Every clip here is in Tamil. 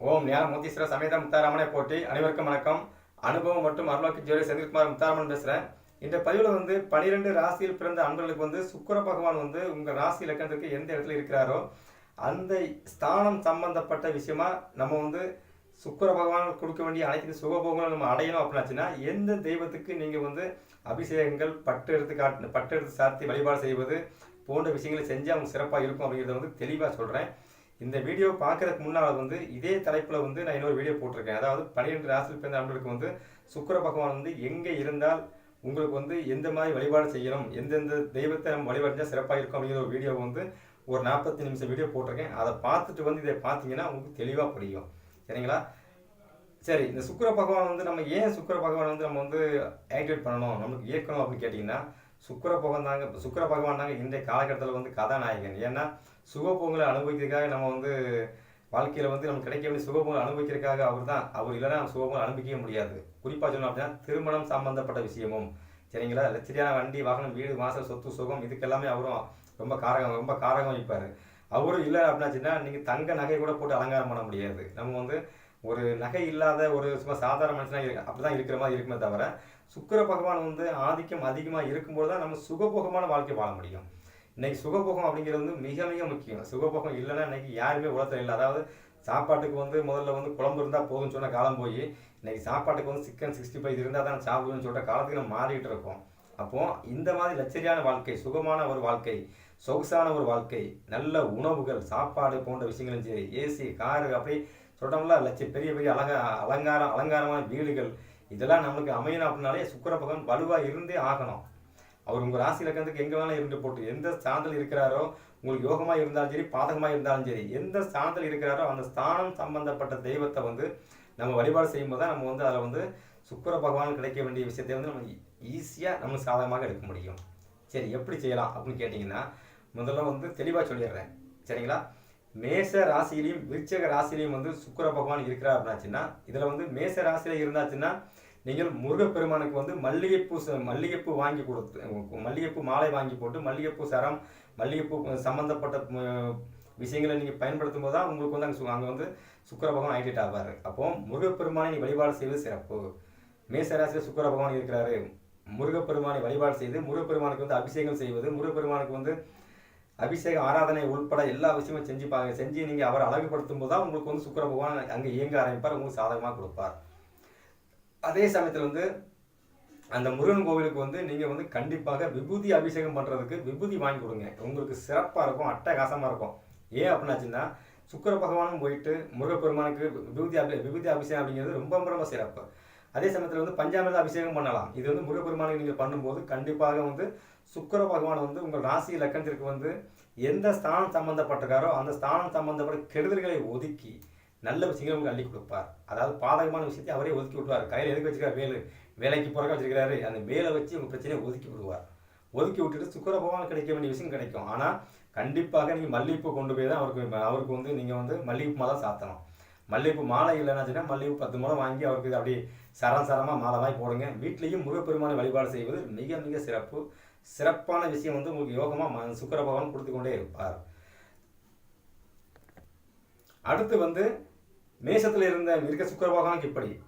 ஓம் ஞான மூத்தீஸ்வர சமேத முத்தாராமனை போட்டி அனைவருக்கும் வணக்கம். அனுபவம் மற்றும் அருளாக்கி ஜோதி செந்தில்குமார் முத்தாராமன் பேசுகிறேன் இந்த பதிவில் வந்து பனிரெண்டு ராசியில் பிறந்த அன்பர்களுக்கு வந்து சுக்கிர பகவான் வந்து உங்கள் ராசி இலக்கணத்துக்கு எந்த இடத்துல இருக்கிறாரோ அந்த ஸ்தானம் சம்பந்தப்பட்ட விஷயமா நம்ம வந்து சுக்கிர பகவான் கொடுக்க வேண்டிய அனைத்து சுகபோகங்களும் நம்ம அடையணும் அப்படின்னாச்சுன்னா எந்த தெய்வத்துக்கு நீங்கள் வந்து அபிஷேகங்கள் பட்டு எடுத்து காட்டு பட்டு எடுத்து சாத்தி வழிபாடு செய்வது போன்ற விஷயங்களை செஞ்சு அவங்க சிறப்பாக இருக்கும் அப்படிங்கிறத வந்து தெளிவாக சொல்கிறேன் இந்த வீடியோ பார்க்கறதுக்கு முன்னால் வந்து இதே தலைப்பில் வந்து நான் இன்னொரு வீடியோ போட்டிருக்கேன். அதாவது பன்னிரெண்டு ராசியில் பிறந்த நண்பர்களுக்கு வந்து சுக்கர பகவான் வந்து எங்கே இருந்தால் உங்களுக்கு வந்து எந்த மாதிரி வழிபாடு செய்யணும் எந்தெந்த தெய்வத்தை நம்ம வழிபாடுஞ்சா சிறப்பாக இருக்கும் அப்படிங்கிற ஒரு வீடியோ வந்து ஒரு நாற்பத்தி நிமிஷம் வீடியோ போட்டிருக்கேன். அதை பார்த்துட்டு வந்து இதை பார்த்தீங்கன்னா உங்களுக்கு தெளிவாக புரியும். சரிங்களா? சரி இந்த சுக்கர பகவான் வந்து நம்ம ஏன் சுக்கர பகவான் வந்து நம்ம வந்து ஆக்டிவேட் பண்ணணும் நம்மளுக்கு இயக்கணும் அப்படின்னு கேட்டிங்கன்னா சுக்கர பகவான் தாங்க சுக்கர பகவான் தாங்க இன்றைய காலகட்டத்தில் வந்து கதாநாயகன். ஏன்னா சுகபோகங்களை அனுபவிக்கிறதுக்காக நம்ம வந்து வாழ்க்கையில் வந்து நமக்கு கிடைக்க வேண்டிய சுகபோகங்களை அனுபவிக்கிறதுக்காக அவர் தான். அவர் இல்லைன்னா நம்ம சுகபோகங்களை அனுபவிக்கவே முடியாது. குறிப்பாக சொல்லணும் அப்படின்னா திருமணம் சம்பந்தப்பட்ட விஷயமும். சரிங்களா? லட்சரியான வண்டி வாகனம் வீடு வாசல் சொத்து சுகம் இதுக்கெல்லாமே அவரும் ரொம்ப காரகம் ரொம்ப காரகம் வைப்பார் அவரும் இல்லை அப்படின்னாச்சுன்னா நீங்கள் தங்க நகை கூட போட்டு அலங்காரம் பண்ண முடியாது. நம்ம வந்து ஒரு நகை இல்லாத ஒரு சும்மா சாதாரண மனுஷனாக இருக்கு அப்படிதான் இருக்கிற மாதிரி இருக்குமே தவிர சுக்கிர பகவான் வந்து ஆதிக்கம் அதிகமாக இருக்கும்போது தான் நம்ம சுகபோகமான வாழ்க்கை வாழ முடியும். இன்னைக்கு சுகபோகம் அப்படிங்கிறது வந்து மிக மிக முக்கியம். சுகபோகம் இல்லைன்னா இன்னைக்கு யாருமே உலகத்தில் இல்லை. அதாவது சாப்பாட்டுக்கு வந்து முதல்ல வந்து குழம்பு இருந்தால் போதும்னு சொன்ன காலம் போய் இன்னைக்கு சாப்பாட்டுக்கு வந்து சிக்கன் சிக்ஸ்டி ஃபைவ் இருந்தால் தான் சாப்பிடுவேன்னு சொல்கிற காலத்துக்கு நம்ம மாறிட்டு இருக்கோம். அப்போது இந்த மாதிரி லட்சரியான வாழ்க்கை சுகமான ஒரு வாழ்க்கை சொகுசான ஒரு வாழ்க்கை நல்ல உணவுகள் சாப்பாடு போன்ற விஷயங்களும் சரி ஏசி காரு அப்படி சொல்கிறோம்ல லட்ச பெரிய பெரிய அலங்க அலங்காரம் அலங்காரமான வீடுகள் இதெல்லாம் நம்மளுக்கு அமையணும் அப்படின்னாலே சுக்கிர பகவான் வலுவாக இருந்தே ஆகணும். அவர் உங்கள் ராசி இலக்கணத்துக்கு எங்கே வேணாலும் இருந்து போட்டு எந்த ஸ்தானத்தில் இருக்கிறாரோ உங்களுக்கு யோகமாக இருந்தாலும் சரி பாதகமாக இருந்தாலும் சரி எந்த ஸ்தானத்தில் இருக்கிறாரோ அந்த ஸ்தானம் சம்பந்தப்பட்ட தெய்வத்தை வந்து நம்ம வழிபாடு செய்யும்போது தான் நம்ம வந்து அதில் வந்து சுக்கிர பகவான் கிடைக்க வேண்டிய விஷயத்தை வந்து நம்ம ஈஸியாக நம்ம சாதகமாக எடுக்க முடியும். சரி எப்படி செய்யலாம் அப்படின்னு கேட்டிங்கன்னா முதல்ல வந்து தெளிவாக சொல்லிடுறேன். சரிங்களா? மேச ராசியிலையும் விருச்சக ராசியிலையும் வந்து சுக்கர பகவான் இருக்கிறார் அப்படின்னாச்சுன்னா இதில் வந்து மேச ராசியில் இருந்தாச்சுன்னா நீங்கள் முருகப்பெருமானுக்கு வந்து மல்லிகைப்பூ மல்லிகைப்பூ வாங்கி கொடுத்து மல்லிகைப்பூ மாலை வாங்கி போட்டு மல்லிகைப்பூ சரம் மல்லிகைப்பூ சம்மந்தப்பட்ட விஷயங்களை நீங்கள் பயன்படுத்தும் போது தான் உங்களுக்கு வந்து அங்கே சு- அங்கே வந்து சுக்கிர பகவான் ஆக்டிவேட் ஆவார். அப்போ முருகப்பெருமானை வழிபாடு செய்வது சிறப்பு. மேசராசியில் சுக்கிர பகவான் இருக்கிறாரு. முருகப்பெருமானை வழிபாடு செய்து முருகப்பெருமானுக்கு வந்து அபிஷேகம் செய்வது முருகப்பெருமானுக்கு வந்து அபிஷேக ஆராதனை உள்பட எல்லா விஷயமும் செஞ்சு பாருங்க செஞ்சு நீங்கள் அவரை அழகுபடுத்தும் போது தான் உங்களுக்கு வந்து சுக்கர பகவான் அங்கே இயங்க ஆரம்பிப்பார் உங்களுக்கு சாதகமாக கொடுப்பார். அதே சமயத்தில் வந்து அந்த முருகன் கோவிலுக்கு வந்து நீங்கள் வந்து கண்டிப்பாக விபூதி அபிஷேகம் பண்ணுறதுக்கு விபூதி வாங்கி கொடுங்க. உங்களுக்கு சிறப்பாக இருக்கும் அட்டகாசமாக இருக்கும். ஏன் அப்படின்னாச்சுன்னா சுக்கிர பகவானும் போயிட்டு முருகப்பெருமானுக்கு விபூதி அபி விபூதி அபிஷேகம் அப்படிங்கிறது ரொம்ப ரொம்ப சிறப்பு. அதே சமயத்தில் வந்து பஞ்சாமிரத அபிஷேகம் பண்ணலாம். இது வந்து முருகப்பெருமானுக்கு நீங்கள் பண்ணும்போது கண்டிப்பாக வந்து சுக்கிர பகவான் வந்து உங்கள் ராசி இலக்கணத்திற்கு வந்து எந்த ஸ்தானம் சம்பந்தப்பட்டிருக்காரோ அந்த ஸ்தானம் சம்பந்தப்பட்ட கெடுதல்களை ஒதுக்கி நல்ல விஷயங்களை உங்களுக்கு அள்ளி கொடுப்பார். அதாவது பாதகமான விஷயத்தை அவரே ஒதுக்கி விட்டுவார். கையில் எதுக்கு வச்சிருக்காரு? வேலு. வேலைக்கு பிறக்க வச்சிருக்கிறாரு. அந்த வேலை வச்சு உங்கள் பிரச்சனையை ஒதுக்கி விடுவார். ஒதுக்கி விட்டுட்டு சுக்கர பகவான் கிடைக்க வேண்டிய விஷயம் கிடைக்கும். ஆனால் கண்டிப்பாக நீங்கள் மல்லிகைப்பூ கொண்டு போய் தான் அவருக்கு அவருக்கு வந்து நீங்கள் வந்து மல்லிகைப்பூ மாலை சாத்தணும். மல்லிகைப்பூ மாலை இல்லைன்னா மல்லிகைப்பூ பத்து மூலம் வாங்கி அவருக்கு அப்படியே சரம் சரமாக மாலை வாங்கி போடுங்க. வீட்லேயும் முருகப்பெருமானை வழிபாடு செய்வது மிக மிக சிறப்பு. சிறப்பான விஷயம் வந்து உங்களுக்கு யோகமாக சுக்கர பகவான் கொடுத்து கொண்டே இருப்பார். அடுத்து வந்து மேசத்தில் இருந்த இருக்க சுக்கிர பகவானுக்கு இப்படி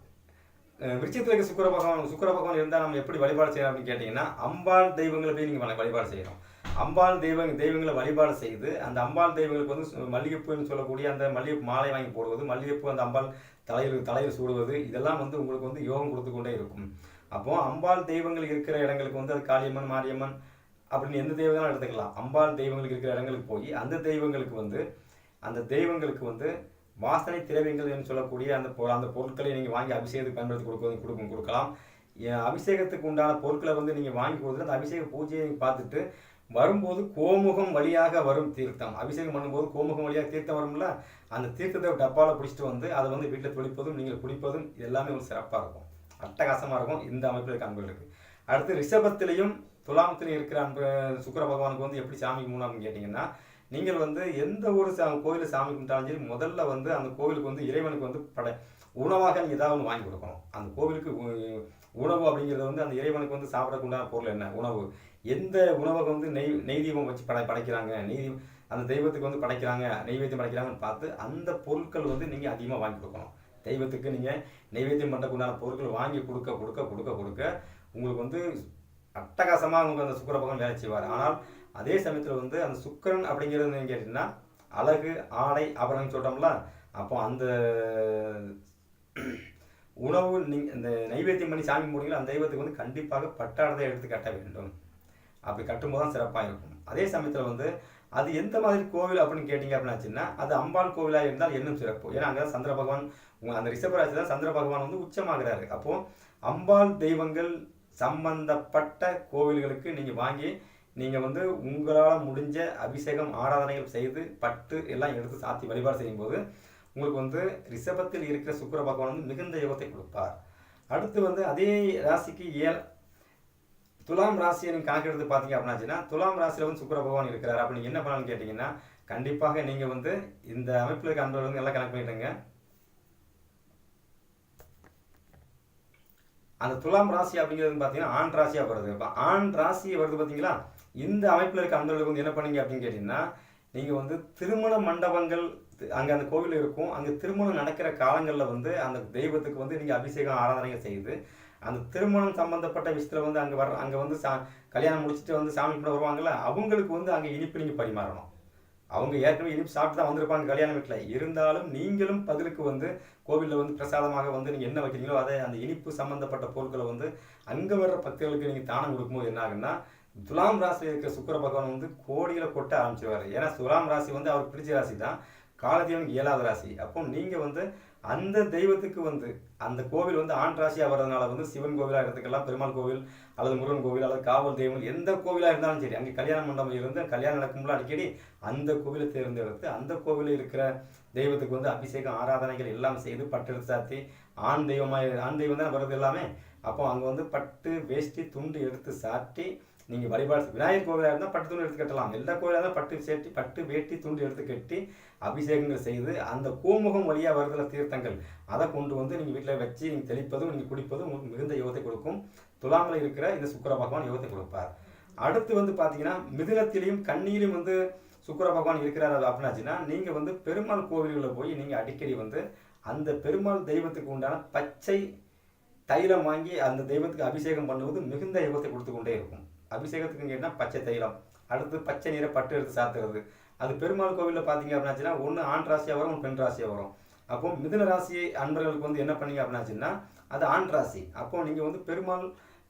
விருச்சத்தில் இருக்க சுக்கிர பகவான் சுக்கர பகவான் இருந்தால் நம்ம எப்படி வழிபாடு செய்யலாம் அப்படின்னு கேட்டிங்கன்னா அம்பாள் தெய்வங்களை போய் நீங்கள் வழிபாடு செய்யணும். அம்பாள் தெய்வ தெய்வங்களை வழிபாடு செய்து அந்த அம்பாள் தெய்வங்களுக்கு வந்து சு- மல்லிகைப்பூன்னு சொல்லக்கூடிய அந்த மல்லிகை மாலை வாங்கி போடுவது மல்லிகைப்பூ அந்த அம்பாள் தலையில் தலையில் சூடுவது இதெல்லாம் வந்து உங்களுக்கு வந்து யோகம் கொடுத்து கொண்டே இருக்கும். அப்போது அம்பாள் தெய்வங்கள் இருக்கிற இடங்களுக்கு வந்து அது காளியம்மன் மாரியம்மன் அப்படின்னு எந்த தெய்வங்களும் எடுத்துக்கலாம். அம்பாள் தெய்வங்களுக்கு இருக்கிற இடங்களுக்கு போய் அந்த தெய்வங்களுக்கு வந்து அந்த தெய்வங்களுக்கு வந்து வாசனை திரவியங்கள் என்று சொல்லக்கூடிய அந்த பொ- அந்த பொருட்களை நீங்கள் வாங்கி அபிஷேகத்துக்கு பயன்படுத்தி கொடுக்க கொடுக்கும் கொடுக்கலாம். அபிஷேகத்துக்கு உண்டான பொருட்களை வந்து நீங்கள் வாங்கி கொடுத்துட்டு அந்த அபிஷேக பூஜையை பார்த்துட்டு வரும்போது கோமுகம் வழியாக வரும் தீர்த்தம். அபிஷேகம் பண்ணும்போது கோமுகம் வழியாக தீர்த்தம் வரும்ல? அந்த தீர்த்தத்தை டப்பாவில் பிடிச்சிட்டு வந்து அதை வந்து வீட்டில் தொளிப்பதும் நீங்கள் குடிப்பதும் இது எல்லாமே ஒரு சிறப்பாக இருக்கும். அட்டகாசமாக இருக்கும். இந்த அமைப்பில் இருக்க அன்புகள் அடுத்து ரிஷபத்திலையும் துலாமத்திலையும் இருக்கிற அன்பு சுக்கிர பகவானுக்கு வந்து எப்படி சாமி மூணாம்னு கேட்டிங்கன்னா நீங்கள் வந்து எந்த ஒரு சா கோயிலில் சாமி கும்பிட்டாலும் சரி முதல்ல வந்து அந்த கோவிலுக்கு வந்து இறைவனுக்கு வந்து படை உணவாக நீங்கள் ஏதாவது ஒன்று வாங்கி கொடுக்கணும். அந்த கோவிலுக்கு உ- உணவு அப்படிங்கிறது வந்து அந்த இறைவனுக்கு வந்து சாப்பிடக்கு உண்டான பொருள் என்ன? உணவு. எந்த உணவை வந்து நெய் நெய் தீபம் வச்சு படை படைக்கிறாங்க? நெய் அந்த தெய்வத்துக்கு வந்து படைக்கிறாங்க நெய்வேத்தியம் படைக்கிறாங்கன்னு பார்த்து அந்த பொருட்கள் வந்து நீங்கள் அதிகமாக வாங்கி கொடுக்கணும். தெய்வத்துக்கு நீங்கள் நெய்வேத்தியம் பண்ணுறதுக்குண்டான பொருட்கள் வாங்கி கொடுக்க கொடுக்க கொடுக்க கொடுக்க உங்களுக்கு வந்து அட்டகாசமாக உங்களுக்கு அந்த சுக்கர பகவான் வேலை செய்வார். ஆனால் அதே சமயத்தில் வந்து அந்த சுக்கரன் அப்படிங்கிறது கேட்டிங்கன்னா அழகு ஆடை ஆபரணம் சொல்கிறோம்ல அப்போ அந்த உணவு நீங்கள் இந்த நைவேத்தியம் பண்ணி சாமி போடுங்களோ அந்த தெய்வத்துக்கு வந்து கண்டிப்பாக பட்டாடத்தை எடுத்து கட்ட வேண்டும். அப்படி கட்டும்போது தான் சிறப்பாக இருக்கும். அதே சமயத்தில் வந்து அது எந்த மாதிரி கோவில் அப்படின்னு கேட்டிங்க அப்படின்னாச்சுன்னா அது அம்பாள் கோவிலாக இருந்தால் இன்னும் சிறப்பு. ஏன்னா அங்கே சந்திர பகவான் அந்த ரிஷபராசி தான் சந்திர பகவான் வந்து உச்சமாகிறாரு. அப்போது அம்பாள் தெய்வங்கள் சம்பந்தப்பட்ட கோவில்களுக்கு நீங்கள் வாங்கி நீங்கள் வந்து உங்களால் முடிஞ்ச அபிஷேகம் ஆராதனைகள் செய்து பட்டு எல்லாம் எடுத்து சாத்தி வழிபாடு செய்யும்போது உங்களுக்கு வந்து ரிஷபத்தில் இருக்கிற சுக்கிர பகவான் வந்து மிகுந்த யோகத்தை கொடுப்பார். அடுத்து வந்து அதே ராசிக்கு ஏழ் துலாம் ராசியை நீங்கள் கணக்கெடுத்து பார்த்தீங்க அப்படின்னாச்சுன்னா துலாம் ராசியில் வந்து சுக்கர பகவான் இருக்கிறார். அப்படின்னு என்ன பண்ணலாம்னு கேட்டிங்கன்னா கண்டிப்பாக நீங்கள் வந்து இந்த அமைப்பில் இருக்க அன்பர்கள் வந்து எல்லாம் கணக்கு பண்ணிட்டுங்க அந்த துலாம் ராசி அப்படிங்கிறது பார்த்தீங்கன்னா ஆண் ராசியாக வருது. இப்போ ஆண் ராசி வருது பார்த்தீங்களா? இந்த அமைப்பில் இருக்க அன்பர்களுக்கு வந்து என்ன பண்ணீங்க அப்படின்னு கேட்டிங்கன்னா நீங்கள் வந்து திருமண மண்டபங்கள் அங்கே அந்த கோவில் இருக்கும். அங்கே திருமணம் நடக்கிற காலங்களில் வந்து அந்த தெய்வத்துக்கு வந்து நீங்கள் அபிஷேகம் ஆராதனைகள் செய்து அந்த திருமணம் சம்பந்தப்பட்ட விஷயத்தில் வந்து அங்கே வர அங்கே வந்து சா கல்யாணம் முடிச்சுட்டு வந்து சாமி கூட வருவாங்கல்ல அவங்களுக்கு வந்து அங்கே இனிப்பு நீங்கள் பரிமாறணும். அவங்க ஏற்கனவே இனிப்பு சாப்பிட்டு தான் வந்திருப்பாங்க கல்யாண வீட்டில் இருந்தாலும் நீங்களும் பதிலுக்கு வந்து கோவிலில் வந்து பிரசாதமாக வந்து நீங்கள் என்ன வைக்கிறீங்களோ அதை அந்த இனிப்பு சம்மந்தப்பட்ட பொருட்களை வந்து அங்கே வர்ற பக்தர்களுக்கு நீங்கள் தானம் கொடுக்கும்போது என்ன ஆகுன்னா துலாம் ராசியில் இருக்கிற சுக்கிர பகவான் வந்து கோடியில் கொட்ட ஆரம்பிச்சிருவார். ஏன்னா துலாம் ராசி வந்து அவர் பிடிச்ச ராசி தான் காலதேவனுக்கு ஏழாவது ராசி. அப்போ நீங்கள் வந்து அந்த தெய்வத்துக்கு வந்து அந்த கோவில் வந்து ஆண் ராசியாக வர்றதுனால வந்து சிவன் கோவிலாக எடுத்துக்கலாம் பெருமாள் கோவில் அல்லது முருகன் கோவில் அல்லது காவல் தெய்வம் எந்த கோவிலாக இருந்தாலும் சரி அங்கே கல்யாண மண்டபம் இருந்து கல்யாணம் நடக்கும்போது அடிக்கடி அந்த கோவிலை தேர்ந்தெடுத்து அந்த கோவிலில் இருக்கிற தெய்வத்துக்கு வந்து அபிஷேகம் ஆராதனைகள் எல்லாம் செய்து பட்டு எடுத்து சாத்தி ஆண் தெய்வமாக ஆண் தெய்வம் தான் வர்றது எல்லாமே? அப்போ அங்கே வந்து பட்டு வேஷ்டி துண்டு எடுத்து சாட்டி நீங்கள் வழிபாடு விநாயகர் கோவிலாக இருந்தால் பட்டு துண்டு எடுத்து கட்டலாம். எல்லா கோவிலாக இருந்தால் பட்டு சேட்டி பட்டு வேட்டி துண்டு எடுத்து கட்டி அபிஷேகங்கள் செய்து அந்த கோமுகம் வழியாக வருதுல தீர்த்தங்கள். அதை கொண்டு வந்து நீங்கள் வீட்டில் வச்சு நீங்கள் தெளிப்பதும் நீங்கள் குடிப்பதும் உங்களுக்கு மிகுந்த யோகத்தை கொடுக்கும். துலாமில் இருக்கிற இந்த சுக்கர பகவான் யோகத்தை கொடுப்பார். அடுத்து வந்து பார்த்தீங்கன்னா மிதுனத்திலையும் கண்ணியிலும் வந்து சுக்கர பகவான் இருக்கிறார் அப்படின்னாச்சுன்னா நீங்கள் வந்து பெருமாள் கோவில்களில் போய் நீங்கள் அடிக்கடி வந்து அந்த பெருமாள் தெய்வத்துக்கு உண்டான பச்சை தைலம் வாங்கி அந்த தெய்வத்துக்கு அபிஷேகம் பண்ணுவது மிகுந்த யோகத்தை கொடுத்து கொண்டே இருக்கும். அபிஷேகத்துக்கு கேட்டால் பச்சை தைலம்? அடுத்து பச்சை நீரை பட்டு எடுத்து சாத்துறது. அது பெருமாள் கோவிலில் பார்த்தீங்க அப்படின்னாச்சுன்னா ஒன்று ஆண் ராசியாக வரும் பெண் ராசியாக வரும். அப்போ மிதுன ராசி அன்பர்களுக்கு வந்து என்ன பண்ணீங்க அப்படின்னாச்சுன்னா அது ஆண் ராசி. அப்போ நீங்கள் வந்து பெருமாள்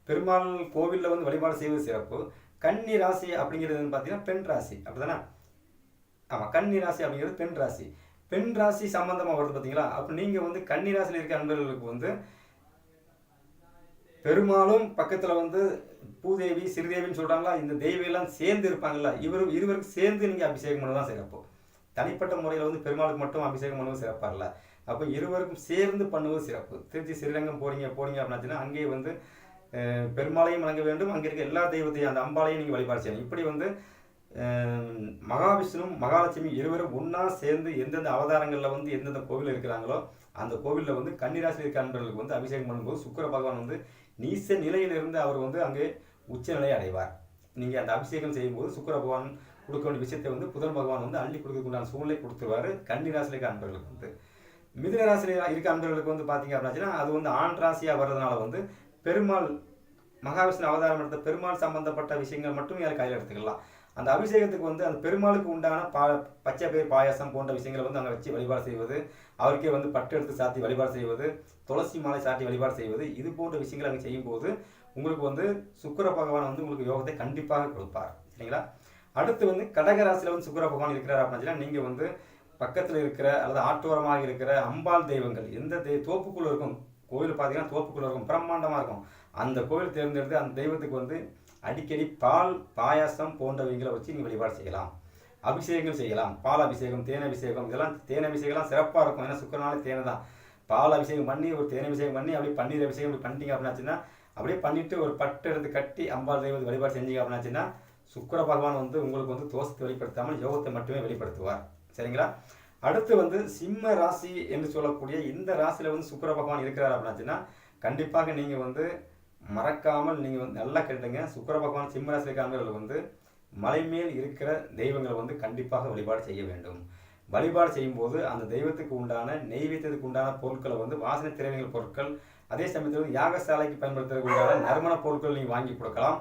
பெருமாள் கோவிலில் வந்து வழிபாடு செய்வது சிறப்பு. கன்னி ராசி அப்படிங்கிறது வந்து பார்த்தீங்கன்னா பெண் ராசி. அப்படிதானே ஆமாம் கன்னி ராசி அப்படிங்கிறது பெண் ராசி. பெண் ராசி சம்பந்தமாக வருது பார்த்தீங்களா அப்போ நீங்கள் வந்து கன்னி ராசியில் இருக்க அன்பர்களுக்கு வந்து பெருமாளும் பக்கத்தில் வந்து பூதேவி சிறுதேவின்னு சொல்கிறாங்களா இந்த தெய்வெல்லாம் சேர்ந்து இருப்பாங்கல்ல இவரும் இருவருக்கும் சேர்ந்து நீங்கள் அபிஷேகம் பண்ண தான் சிறப்பு தனிப்பட்ட முறையில் வந்து பெருமாளுக்கு மட்டும் அபிஷேகம் பண்ணுவது சிறப்பாக இல்லை. அப்போ இருவருக்கும் சேர்ந்து பண்ணுவது சிறப்பு. திருச்சி ஸ்ரீரங்கம் போறீங்க போறீங்க அப்படின்னாச்சுன்னா அங்கேயே வந்து பெருமாளையும் வணங்க வேண்டும். அங்கே இருக்க எல்லா தெய்வத்தையும் அந்த அம்பாளையும் நீங்கள் வழிபாடு செய்யணும் இப்படி வந்து மகாவிஷ்ணுவும் மகாவிஷ்ணு மகாலட்சுமி இருவரும் ஒன்றா சேர்ந்து எந்தெந்த அவதாரங்களில் வந்து எந்தெந்த கோவில் இருக்கிறாங்களோ அந்த கோவிலில் வந்து கன்னிராசி அன்பர்களுக்கு வந்து அபிஷேகம் பண்ணும்போது சுக்கர பகவான் வந்து நீச நிலையிலிருந்து அவர் வந்து அங்கே உச்சநிலை அடைவார். நீங்கள் அந்த அபிஷேகம் செய்யும்போது சுக்கிர பகவான் கொடுக்க வேண்டிய விஷயத்தை வந்து புதன் பகவான் வந்து அள்ளி கொடுக்கக்கூடிய சூழ்நிலை கொடுத்துருவாரு கன்னி இருக்க அன்பர்களுக்கு வந்து. மிதுன ராசியில் இருக்க அன்பர்களுக்கு வந்து பார்த்தீங்க அப்படின்னா அது வந்து ஆண் ராசியாக வர்றதுனால வந்து பெருமாள் மகாவிஷ்ணு அவதாரம் எடுத்த பெருமாள் சம்பந்தப்பட்ட விஷயங்கள் மட்டும் யார் கையில் எடுத்துக்கலாம். அந்த அபிஷேகத்துக்கு வந்து அந்த பெருமாளுக்கு உண்டான பா பச்சை பயிர் பாயாசம் போன்ற விஷயங்களை வந்து அங்கே வச்சு வழிபாடு செய்வது அவருக்கே வந்து பட்டு எடுத்து சாத்தி வழிபாடு செய்வது துளசி மாலை சாட்டி வழிபாடு செய்வது இது போன்ற விஷயங்களை அங்கே செய்யும்போது உங்களுக்கு வந்து சுக்கர பகவான் வந்து உங்களுக்கு யோகத்தை கண்டிப்பாக கொடுப்பார். சரிங்களா அடுத்து வந்து கடகராசியில் வந்து சுக்கர பகவான் இருக்கிறார் அப்படின்னா நீங்கள் வந்து பக்கத்தில் இருக்கிற அல்லது ஆற்றோரமாக இருக்கிற அம்பாள் தெய்வங்கள் எந்த தெய் தோப்புக்குள்ளே இருக்கும் கோவில் பார்த்தீங்கன்னா தோப்புக்குள்ளே இருக்கும் பிரம்மாண்டமாக இருக்கும். அந்த கோவில் தேர்ந்தெடுத்து அந்த தெய்வத்துக்கு வந்து அடிக்கடி பால் பாயாசம் போன்றவைகளை வச்சு நீங்கள் வழிபாடு செய்யலாம். அபிஷேகங்கள் செய்யலாம். பால் அபிஷேகம் தேன் அபிஷேகம் இதெல்லாம் தேன் அபிஷேகம்லாம் சிறப்பாக இருக்கும். ஏன்னா சுக்கரனால தேனை தான். பால் அபிஷேகம் பண்ணி ஒரு தேன் அபிஷேகம் பண்ணி அப்படியே பன்னீர் அபிஷேகம் இப்படி பண்ணிட்டீங்க அப்படின்னாச்சுன்னா அப்படியே பண்ணிட்டு ஒரு பட்டு எடுத்து கட்டி அம்பாள் தெய்வத்தை வழிபாடு செஞ்சீங்க அப்படின்னாச்சுன்னா சுக்கர பகவான் வந்து உங்களுக்கு வந்து தோஷத்தை வெளிப்படுத்தாமல் யோகத்தை மட்டுமே வெளிப்படுத்துவார். சரிங்களா? அடுத்து வந்து சிம்ம ராசி என்று சொல்லக்கூடிய இந்த ராசியில் வந்து சுக்கிர பகவான் இருக்கிறார் அப்படின்னாச்சுன்னா கண்டிப்பாக நீங்கள் வந்து மறக்காமல் நீங்கள் வந்து நல்லா கேட்டுங்க. சுக்கர பகவான் சிம்ம வந்து மலை மேல் இருக்கிற தெய்வங்களை வந்து கண்டிப்பாக வழிபாடு செய்ய வேண்டும். வழிபாடு செய்யும்போது அந்த தெய்வத்துக்கு உண்டான நெய்வேத்தியத்துக்கு உண்டான பொருட்களை வந்து வாசனை திரவியங்கள் பொருட்கள் அதே சமயத்தில் வந்து யாகசாலைக்கு பயன்படுத்துறதுக்கு உண்டான நறுமண பொருட்கள் நீங்கள் வாங்கி கொடுக்கலாம்.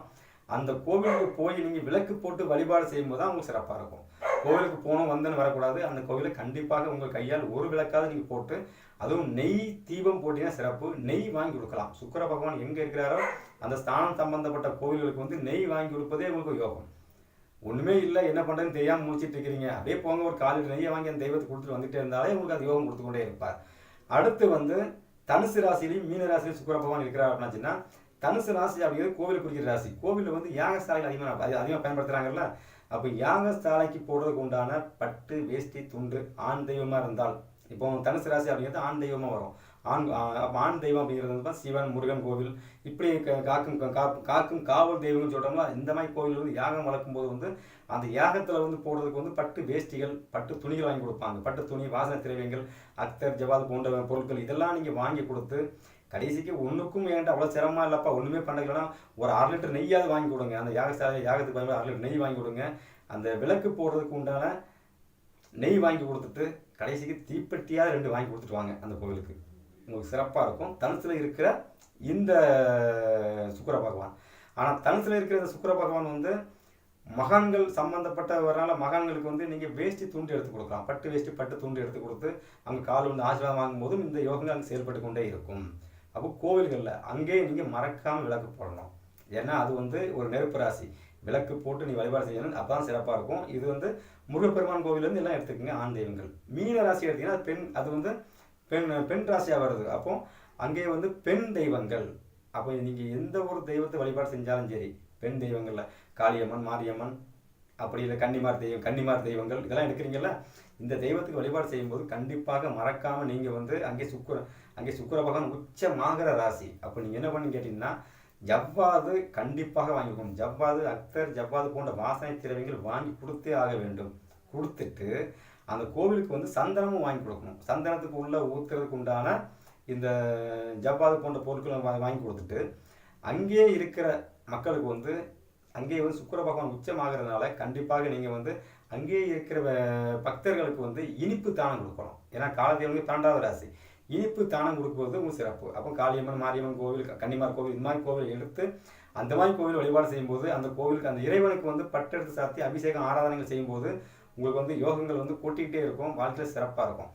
அந்த கோவிலுக்கு போய் நீங்கள் விளக்கு போட்டு வழிபாடு செய்யும்போது தான் உங்களுக்கு சிறப்பாக இருக்கும். கோவிலுக்கு போனோம் வந்தேன்னு வரக்கூடாது. அந்த கோவிலை கண்டிப்பாக உங்கள் கையால் ஒரு விளக்காவது நீங்கள் போட்டு அதுவும் நெய் தீபம் போட்டிங்கன்னா சிறப்பு. நெய் வாங்கி கொடுக்கலாம். சுக்கர பகவான் எங்கே இருக்கிறாரோ அந்த ஸ்தானம் சம்பந்தப்பட்ட கோவில்களுக்கு வந்து நெய் வாங்கி கொடுப்பதே உங்களுக்கு யோகம். ஒன்றுமே இல்லை என்ன பண்ணுறதுன்னு தெரியாமல் முடிச்சிட்டு இருக்கிறீங்க. அப்படியே போங்க ஒரு காலையில் நெய்யை வாங்கி அந்த தெய்வத்தை கொடுத்துட்டு வந்துட்டே இருந்தாலே உங்களுக்கு அது யோகம் கொடுத்து கொண்டே இருப்பார். அடுத்து வந்து தனுசு ராசிலையும் மீன ராசிலையும் சுக்கர பகவான் இருக்கிறார் அப்படின்னாச்சுன்னா தனுசு ராசி அப்படிங்கிறது கோவில் குறிக்கிற ராசி. கோவிலில் வந்து யாக யாகசாலைகள் அதிகமாக அதிகமாக பயன்படுத்துகிறாங்கல்ல அப்போ யாக சாலைக்கு போடுறதுக்கு உண்டான பட்டு வேஷ்டி துண்டு ஆண் தெய்வமாக இருந்தால் இப்போ தனுசு ராசி அப்படிங்கிறது ஆண் தெய்வமாக வரும். ஆண் அப்போ ஆண் தெய்வம் அப்படிங்கிறது வந்து சிவன் முருகன் கோவில் இப்படி க- காக்கும் கா- கா- காக்கும் காவல் தெய்வம்னு சொல்கிறோம்ல இந்த மாதிரி கோவில் வந்து யாகம் வளர்க்கும் போது வந்து அந்த யாகத்தில் வந்து போடுறதுக்கு வந்து பட்டு வேஷ்டிகள் பட்டு துணிகள் வாங்கி கொடுப்பாங்க. பட்டு துணி வாசனை திரவியங்கள் அக்தர் ஜவாது போன்ற பொருட்கள் இதெல்லாம் நீங்கள் வாங்கி கொடுத்து கடைசிக்கு ஒன்றுக்கும் என்கிட்ட அவ்வளோ சிரமமா இல்லைப்பா? ஒன்றுமே பண்ணலைன்னா ஒரு அரை லிட்டர் நெய்யாவது வாங்கி கொடுங்க. அந்த யாகசாலை யாகத்துக்கு பயன்பட அரை லிட்டர் நெய் வாங்கி கொடுங்க. அந்த விளக்கு போடுறதுக்கு உண்டான நெய் வாங்கி கொடுத்துட்டு கடைசிக்கு தீப்பெட்டியாக ரெண்டு வாங்கி கொடுத்துட்டு வாங்க அந்த கோவிலுக்கு. உங்களுக்கு சிறப்பாக இருக்கும். தனுசில் இருக்கிற இந்த சுக்கர பகவான். ஆனால் தனுசில் இருக்கிற இந்த சுக்கர பகவான் வந்து மகான்கள் சம்மந்தப்பட்டவரால் மகான்களுக்கு வந்து நீங்கள் வேஷ்டி தூண்டி எடுத்து கொடுக்கலாம். பட்டு வேஷ்டி பட்டு தூண்டி எடுத்து கொடுத்து அவங்க கால் வந்து ஆசீர்வாதம் வாங்கும்போதும் இந்த யோகங்கள் அங்கே செயல்பட்டு கொண்டே இருக்கும். அப்போ கோவில்களில் அங்கேயே நீங்கள் மறக்காமல் விளக்கு போடணும். ஏன்னா அது வந்து ஒரு நெருப்பு ராசி. விளக்கு போட்டு நீ வழிபாடு செய்யணும் அப்பதான் சிறப்பாக இருக்கும். இது வந்து முருகப்பெருமான் கோவிலேருந்து எல்லாம் எடுத்துக்கோங்க ஆண் தெய்வங்கள். மீன ராசி எடுத்திங்கன்னா அது பெண் அது வந்து பெண் பெண் ராசியாக வருது. அப்போ அங்கேயே வந்து பெண் தெய்வங்கள். அப்போ நீங்கள் எந்த ஒரு தெய்வத்தை வழிபாடு செஞ்சாலும் சரி பெண் தெய்வங்களில் காளியம்மன் மாரியம்மன் அப்படி இல்லை கன்னிமார் தெய்வம் கன்னிமார் தெய்வங்கள் இதெல்லாம் எடுக்கிறீங்களா இந்த தெய்வத்துக்கு வழிபாடு செய்யும்போது கண்டிப்பாக மறக்காமல் நீங்கள் வந்து அங்கே சுக்கர அங்கே சுக்கர பகவான் உச்சமாகிற ராசி. அப்போ நீங்கள் என்ன பண்ணி கேட்டிங்கன்னா ஜவ்வாது கண்டிப்பாக வாங்கிக்கணும். ஜவ்வாது அக்தர் ஜவ்வாது போன்ற வாசனை திரவியங்கள் வாங்கி கொடுத்தே ஆக வேண்டும். கொடுத்துட்டு அந்த கோவிலுக்கு வந்து சந்தனமும் வாங்கி கொடுக்கணும். சந்தனத்துக்கு உள்ள ஊத்துறதுக்கு உண்டான இந்த ஜவ்வாது போன்ற பொருட்களை வாங்கி கொடுத்துட்டு அங்கேயே இருக்கிற மக்களுக்கு வந்து அங்கேயே வந்து சுக்கிர பகவான் உச்சமாகறதுனால கண்டிப்பாக நீங்கள் வந்து அங்கேயே இருக்கிற பக்தர்களுக்கு வந்து இனிப்பு தானம் கொடுக்கணும். ஏன்னா காலதேவனுக்கு தாண்டாத ராசி. இனிப்பு தானம் கொடுக்குறது உங்களுக்கு சிறப்பு. அப்போ காளியம்மன் மாரியம்மன் கோவில் கன்னிமார் கோவில் இந்த மாதிரி கோவில் எடுத்து அந்த மாதிரி கோவில் வழிபாடு செய்யும்போது அந்த கோவிலுக்கு அந்த இறைவனுக்கு வந்து பட்டெடுத்து சாத்தி அபிஷேகம் ஆராதனைகள் செய்யும்போது உங்களுக்கு வந்து யோகங்கள் வந்து கூட்டிக்கிட்டே இருக்கும். வாழ்க்கையில் சிறப்பாக இருக்கும்.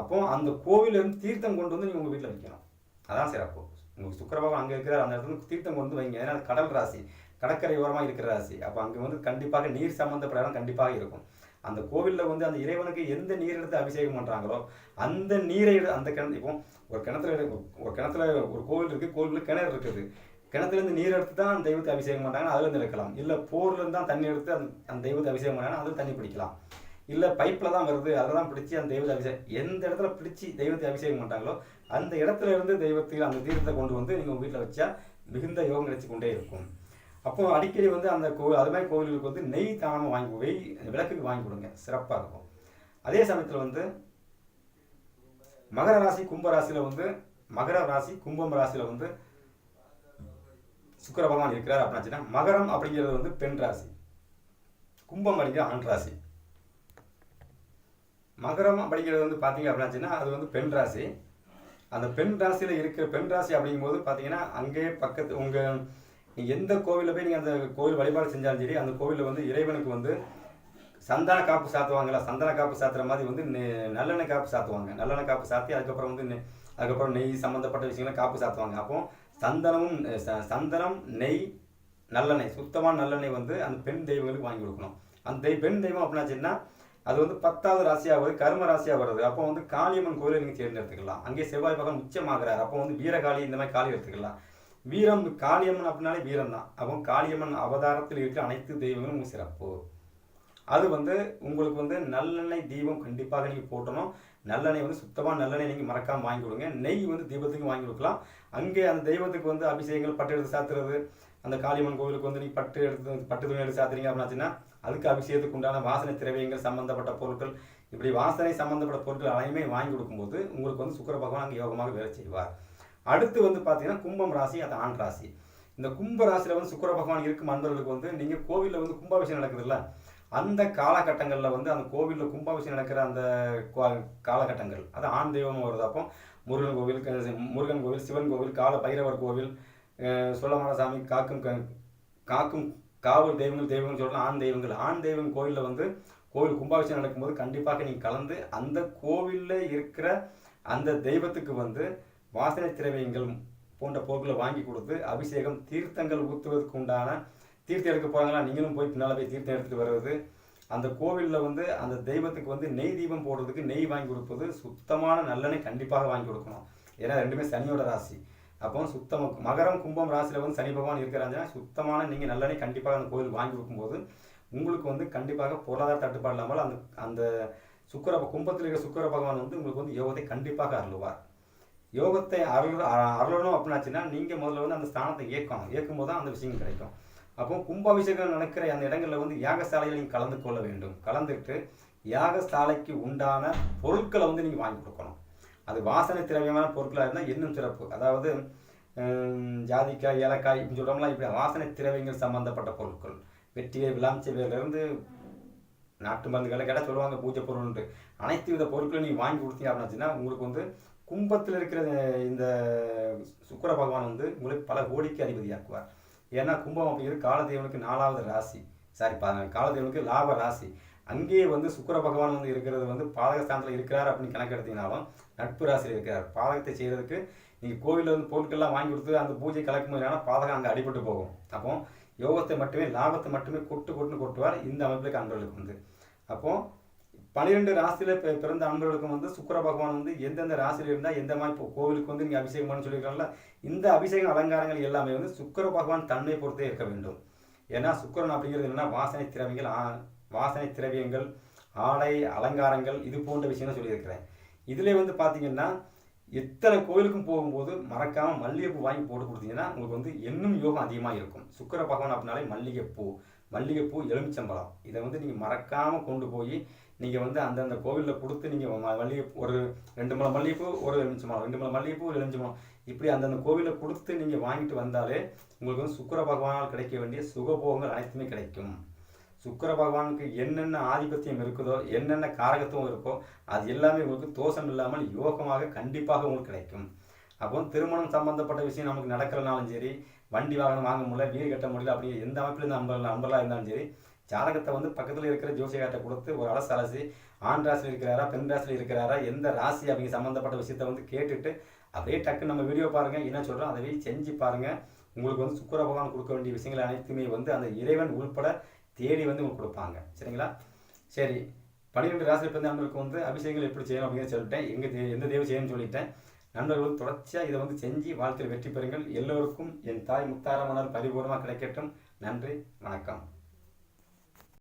அப்போ அந்த கோவிலேருந்து தீர்த்தம் கொண்டு வந்து நீங்கள் உங்கள் வீட்டில் வைக்கணும். அதான் சிறப்பு. உங்களுக்கு சுக்கரபாபு அங்கே இருக்கிற அந்த இடத்துல தீர்த்தம் கொண்டு வந்து வைங்க. ஏன்னா கடல் ராசி. கடற்கரை ஓரமாக இருக்கிற ராசி. அப்போ அங்கே வந்து கண்டிப்பாக நீர் சம்மந்தப்பட்ட கண்டிப்பாக இருக்கும். அந்த கோவிலில் வந்து அந்த இறைவனுக்கு எந்த நீர் எடுத்து அபிஷேகம் பண்ணுறாங்களோ அந்த நீரை எடு- அந்த கிணறு இப்போ ஒரு கிணத்துல ஒரு கிணத்துல ஒரு கோவில் இருக்குது கோவிலில் கிணறு இருக்குது. கிணத்துலேருந்து நீர் எடுத்து தான் அந்த தெய்வத்தை அபிஷேகம் பண்ணுறாங்கன்னா அதுலேருந்து எடுக்கலாம். இல்லை போர்லேருந்து தான் தண்ணி எடுத்து அந்த அந்த தெய்வத்தை அபிஷேகம் பண்ணாங்கன்னா அதில் தண்ணி பிடிக்கலாம். இல்லை பைப்பில் தான் வருது அதில் தான் பிடிச்சி அந்த தெய்வத்தை அபிஷேகம் எந்த இடத்துல பிடிச்சி தெய்வத்தை அபிஷேகம் பண்ணுறாங்களோ அந்த இடத்துல இருந்து தெய்வத்தில் அந்த தீர்த்தத்தை கொண்டு வந்து நீங்கள் உங்கள் வீட்டில் வச்சா மிகுந்த யோகம் கிடைச்சி கொண்டே இருக்கும். அப்போ அடிக்கடி வந்து அந்த கோ அது மாதிரி கோவில்களுக்கு வந்து நெய் தானம் வாங்கி வெய் விளக்குக்கு வாங்கி கொடுங்க. சிறப்பாக இருக்கும். அதே சமயத்தில் வந்து மகர ராசி கும்ப ராசியில் வந்து மகர ராசி கும்பம் ராசியில் வந்து சுக்கர பகவான் இருக்கிறார் அப்படின்னா மகரம் அப்படிங்கிறது வந்து பெண் ராசி. கும்பம் அப்படிங்கிற ஆண் ராசி. மகரம் அப்படிங்கிறது வந்து பார்த்தீங்க அப்படின்னாச்சுன்னா அது வந்து பெண் ராசி. அந்த பெண் ராசியில் இருக்கிற பெண் ராசி அப்படிங்கும்போது பார்த்தீங்கன்னா அங்கே பக்கத்து உங்கள் நீங்கள் எந்த கோவிலில் போய் நீங்கள் அந்த கோவில் வழிபாடு செஞ்சாலும் சரி அந்த கோவிலில் வந்து இறைவனுக்கு வந்து சந்தன காப்பு சாத்துவாங்களா சந்தன காப்பு சாத்துற மாதிரி வந்து நெ- நல்லெண்ணெய் காப்பு சாத்துவாங்க. நல்லெண்ணெய் காப்பு சாத்தி அதுக்கப்புறம் வந்து அதுக்கப்புறம் நெய் சம்மந்தப்பட்ட விஷயங்களை காப்பு சாத்துவாங்க. அப்போ சந்தனமும் ச- சந்தனம் நெய் நல்லெண்ணெய் சுத்தமான நல்லெண்ணெய் வந்து அந்த பெண் தெய்வங்களுக்கு வாங்கி கொடுக்கணும். அந்த தெய் பெண் தெய்வம் அப்படின்னாச்சுன்னா அது வந்து பத்தாவது ராசியாக வருது கர்ம ராசியாக வருது. அப்போ வந்து காளியம்மன் கோயிலை நீங்கள் தேர்ந்தெடுத்துக்கலாம். அங்கே செவ்வாய் பகவான் உச்சமாகிறார். அப்போ வந்து வீரகாளி இந்த மாதிரி காளி எடுத்துக்கலாம். வீரம் காளியம்மன் அப்படின்னாலே வீரம் தான் அப்போ காளியம்மன் அவதாரத்தில் இருக்கிற அனைத்து தெய்வங்களும் சிறப்பு. அது வந்து உங்களுக்கு வந்து நல்லெண்ணெய் தீபம் கண்டிப்பாக நீங்கள் போட்டணும். நல்லெண்ணெய் வந்து சுத்தமாக நல்லெண்ணெய் நீங்கள் மறக்காமல் வாங்கி கொடுங்க. நெய் வந்து தீபத்துக்கு வாங்கி கொடுக்கலாம். அங்கே அந்த தெய்வத்துக்கு வந்து அபிஷேகங்கள் பட்டு எடுத்து சாத்துறது அந்த காளியம்மன் கோவிலுக்கு வந்து நீங்கள் பட்டு எடுத்து பட்டு துணி எடுத்து சாத்துறீங்க அப்படின்னாச்சுன்னா அதுக்கு அபிஷேகத்துக்கு உண்டான வாசனை திரவியங்கள் சம்பந்தப்பட்ட பொருட்கள் இப்படி வாசனை சம்பந்தப்பட்ட பொருட்கள் அனைமே வாங்கி கொடுக்கும்போது உங்களுக்கு வந்து சுக்கர பகவான் அங்கே யோகமாக வேலை செய்வார். அடுத்து வந்து பார்த்தீங்கன்னா கும்பம் ராசி அது ஆண் ராசி. இந்த கும்ப ராசியில் வந்து சுக்கிர பகவான் இருக்கும் அன்பர்களுக்கு வந்து நீங்கள் கோவிலில் வந்து கும்பாபிஷேகம் நடக்குதுல்ல அந்த காலகட்டங்களில் வந்து அந்த கோவிலில் கும்பாபிஷேகம் நடக்கிற அந்த காலகட்டங்கள் அது ஆண் தெய்வமாக வருது. அப்போ முருகன் கோவில் க- முருகன் கோவில் சிவன் கோவில் கால பைரவர் கோவில் அஹ் சொல்லமான சாமி காக்கும் க- காக்கும் காவல் தெய்வங்கள் தெய்வங்கள் சொல்லலாம் ஆண் தெய்வங்கள். ஆண் தெய்வம் கோவிலில் வந்து கோவில் கும்பாபிஷேகம் நடக்கும்போது கண்டிப்பாக நீங்கள் கலந்து அந்த கோவிலில் இருக்கிற அந்த தெய்வத்துக்கு வந்து வாசனை திரவியங்கள் போன்ற பொருட்களை வாங்கி கொடுத்து அபிஷேகம் தீர்த்தங்கள் ஊற்றுவதற்கு உண்டான தீர்த்தம் எடுக்க போகிறாங்களா நீங்களும் போய் பின்னால் போய் தீர்த்தம் எடுத்துகிட்டு வருவது அந்த கோவிலில் வந்து அந்த தெய்வத்துக்கு வந்து நெய் தீபம் போடுறதுக்கு நெய் வாங்கி கொடுப்பது சுத்தமான நல்லெண்ணெய் கண்டிப்பாக வாங்கி கொடுக்கணும். ஏன்னா ரெண்டுமே சனியோட ராசி. அப்போ சுத்தம் மகரம் கும்பம் ராசியில் வந்து சனி பகவான் இருக்கிறாங்கன்னா சுத்தமான நீங்கள் நல்லெண்ணெய் கண்டிப்பாக அந்த கோவில் வாங்கி கொடுக்கும்போது உங்களுக்கு வந்து கண்டிப்பாக பொருளாதார தட்டுப்பாடு இல்லாமல் அந்த அந்த சுக்கர கும்பத்தில் இருக்கிற சுக்கர பகவான் வந்து உங்களுக்கு வந்து யோகத்தை கண்டிப்பாக அருளுவார். யோகத்தை அருள் அருளணும் அப்படின்னாச்சுன்னா நீங்கள் முதல்ல வந்து அந்த ஸ்தானத்தை இயக்கணும். இயக்கும் போது தான் அந்த விஷயம் கிடைக்கும். அப்போ கும்பாபிஷேகம் நடக்கிற அந்த இடங்களில் வந்து யாகசாலையில் நீங்கள் கலந்து கொள்ள வேண்டும். கலந்துட்டு யாகசாலைக்கு உண்டான பொருட்களை வந்து நீங்கள் வாங்கி கொடுக்கணும். அது வாசனை திரவியமான பொருட்களாக இருந்தால் இன்னும் சிறப்பு. அதாவது ஜாதிக்காய் ஏலக்காய் இப்படி சொல்கிறோம்லாம் இப்படி வாசனை திரவியங்கள் சம்மந்தப்பட்ட பொருட்கள். வெற்றியை விளாம்ச்சவையிலிருந்து நாட்டு மருந்துகளை கேட்டால் சொல்லுவாங்க பூஜை பொருள்ன்ட்டு அனைத்து வித பொருட்களையும் நீங்கள் வாங்கி கொடுத்தீங்க அப்படின்னாச்சுன்னா உங்களுக்கு வந்து கும்பத்தில் இருக்கிற இந்த சுக்கிர பகவான் வந்து உங்களுக்கு பல கோடிக்கு அதிபதியாக்குவார். ஏன்னா கும்பம் அப்படிங்கிறது காலதேவனுக்கு நாலாவது ராசி. சாரி காலதேவனுக்கு லாப ராசி. அங்கேயே வந்து சுக்கிர பகவான் வந்து இருக்கிறது வந்து பாதகஸ்தானத்தில் இருக்கிறார் அப்படின்னு கணக்கெடுத்தீங்கனாலும் நட்பு ராசியில் இருக்கிறார். பாதகத்தை செய்கிறதுக்கு நீங்கள் கோவிலில் வந்து பொருட்கள்லாம் வாங்கி கொடுத்து அந்த பூஜை கலக்கும் போது பாதகம் அங்கே அடிபட்டு போகும். அப்போ யோகத்தை மட்டுமே லாபத்தை மட்டுமே கொட்டு கொட்டுன்னு கொட்டுவார் இந்த அமைப்பில் அன்பர்களுக்கு வந்து. அப்போது பன்னிரெண்டு ராசியில் பிறந்த அன்பர்களுக்கும் வந்து சுக்கிர பகவான் வந்து எந்தெந்த ராசியில் இருந்தால் எந்த மாதிரி இப்போ கோவிலுக்கு வந்து நீங்கள் அபிஷேகம் பண்ண சொல்லியிருக்காங்கல்ல இந்த அபிஷேகம் அலங்காரங்கள் எல்லாமே வந்து சுக்கிர பகவான் தன்மை பொறுத்தே இருக்க வேண்டும். ஏன்னா சுக்கிரன் அப்படிங்கிறது என்னன்னா வாசனை திரவியங்கள் ஆ- வாசனை திரவியங்கள் ஆடை அலங்காரங்கள் இது போன்ற விஷயம்னு சொல்லியிருக்கிறேன். இதில் வந்து பார்த்தீங்கன்னா எத்தனை கோயிலுக்கும் போகும்போது மறக்காமல் மல்லிகைப்பூ வாங்கி போட்டு கொடுத்தீங்கன்னா உங்களுக்கு வந்து இன்னும் யோகம் அதிகமாக இருக்கும். சுக்கிர பகவான் அப்படின்னாலே மல்லிகைப்பூ மல்லிகைப்பூ எலுமிச்சம்பழம். இதை வந்து நீங்கள் மறக்காமல் கொண்டு போய் நீங்கள் வந்து அந்தந்த கோவிலில் கொடுத்து நீங்கள் மல்லிகை ஒரு ரெண்டு மலை மல்லிகைப்பூ ஒரு எலுமிச்சம்பழம் ரெண்டு மலை மல்லிகைப்பூ ஒரு எலுமிச்சம்பழம் இப்படி அந்தந்த கோவிலில் கொடுத்து நீங்கள் வாங்கிட்டு வந்தாலே உங்களுக்கு வந்து சுக்கிர பகவானால் கிடைக்க வேண்டிய சுகபோகங்கள் அனைத்துமே கிடைக்கும். சுக்கிர பகவானுக்கு என்னென்ன ஆதிபத்தியம் இருக்குதோ என்னென்ன காரகத்துவம் இருக்கோ அது எல்லாமே உங்களுக்கு தோஷம் இல்லாமல் யோகமாக கண்டிப்பாக உங்களுக்கு கிடைக்கும். அப்போ திருமணம் சம்பந்தப்பட்ட விஷயம் நமக்கு நடக்கிறனாலும் சரி வண்டி வாகனம் வாங்க முடியல வீடு கட்ட முடியல அப்படி எந்த அமைப்பில் இருந்து நம்பர் நம்பலாக இருந்தாலும் சரி ஜாதகத்தை வந்து பக்கத்தில் இருக்கிற ஜோசியக்கார்ட்ட கொடுத்து ஒரு அலசு அலசி ஆண் ராசியில் இருக்கிறாரா பெண் ராசியில் இருக்கிறாரா எந்த ராசி அவங்க சம்மந்தப்பட்ட விஷயத்தை வந்து கேட்டுட்டு அப்படியே டக்கு நம்ம வீடியோ பாருங்கள் என்ன சொல்கிறோம் அதை செஞ்சு பாருங்கள் உங்களுக்கு வந்து சுக்கர பகவான் கொடுக்க வேண்டிய விஷயங்கள் அனைத்துமே வந்து அந்த இறைவன் உள்பட தேடி வந்து உங்களுக்கு கொடுப்பாங்க. சரிங்களா? சரி. பன்னிரெண்டு ராசி பிறந்த நண்பர்களுக்கு வந்து அபிஷேகங்கள் எப்படி செய்யணும் அப்படின்னு சொல்லிட்டேன். எங்கே எந்த தேவை செய்யணும்னு சொல்லிட்டேன். நண்பர்கள் தொடர்ச்சியாக இதை வந்து செஞ்சு வாழ்க்கையில் வெற்றி பெறுங்கள். எல்லோருக்கும் என் தாய் முத்தாரமானால் பரிபூர்ணமாக கிடைக்கட்டும். நன்றி. வணக்கம்.